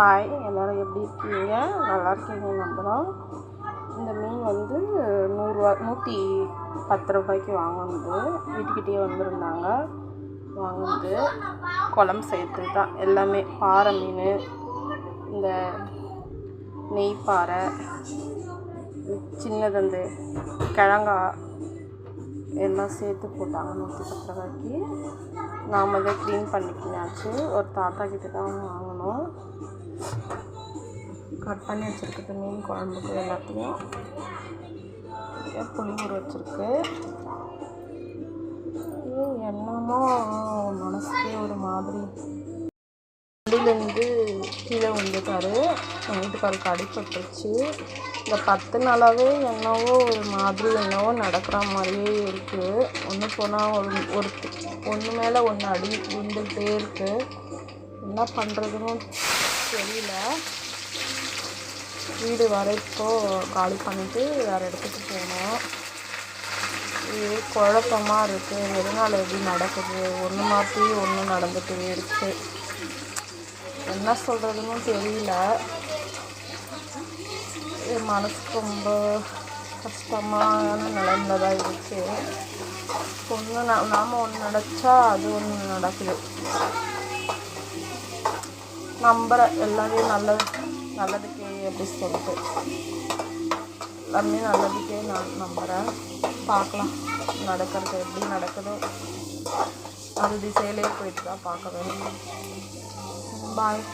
Hi எல்லோரும் எப்படி இருக்கீங்க? நல்லா இருக்கீங்க நம்புகிறோம் இந்த மீன் வந்து நூறுரூவா நூற்றி பத்து ரூபாய்க்கு வாங்கினது. வீட்டுக்கிட்டேயே வந்திருந்தாங்க. வாங்கினது. குழம்பு செய்யறதுக்கு தான். எல்லாமே பாறை மீன் இந்த நெய் பாறை சின்னது அந்த கிழங்கா எல்லாம் சேர்த்து போட்டாங்க நூற்றி பத்து ரூபாய்க்கு. நாம் இதை க்ளீன் பண்ணிக்கினாச்சு ஒரு தாத்தா கிட்ட தான் வாங்கினோம் கட் பண்ணி வச்சுருக்குது மீன் குழம்புக்கு எல்லாத்தையும். புளி ஊற வச்சுருக்கு. என்னமோ மனசுக்கே ஒரு மாதிரி. வண்டியிலேருந்து கீழே விழுந்துட்டாரு. வீட்டுக்காரருக்கு அடிப்பட்டுருச்சு இந்த பத்து நாளாகவே என்னவோ ஒரு மாதிரி என்னவோ நடக்கிற மாதிரியே இருக்குது ஒன்று போனால் ஒரு ஒரு ஒன்று மேலே ஒன்று அடி விழுந்துகிட்டே இருக்குது என்ன பண்ணுறதுன்னு தெரியல. வீடு வர காலி பண்ணிவிட்டு வேறு இடத்துக்கு போனோம். இது குழப்பமாக இருக்குது எதனால் எப்படி நடக்குது? ஒன்று மாற்றி ஒன்று நடந்துகிட்டே இருக்குது என்ன சொல்கிறதுன்னு தெரியல. மனசுக்கு ரொம்ப கஷ்டமான நிலைமையில தான் இருக்குது ஒன்று நாம் ஒன்று நினச்சா அது ஒன்று நடக்குது. நம்புகிறேன் எல்லாமே நல்லது நல்லதுக்கே அப்படி சொல்லிட்டு. எல்லாமே நல்லதுக்கே நான் நம்புகிறேன் பார்க்கலாம் நடக்கிறது எப்படி நடக்குதோ. அது திசையிலே போயிட்டு தான் பார்க்க வேணும் பாய்.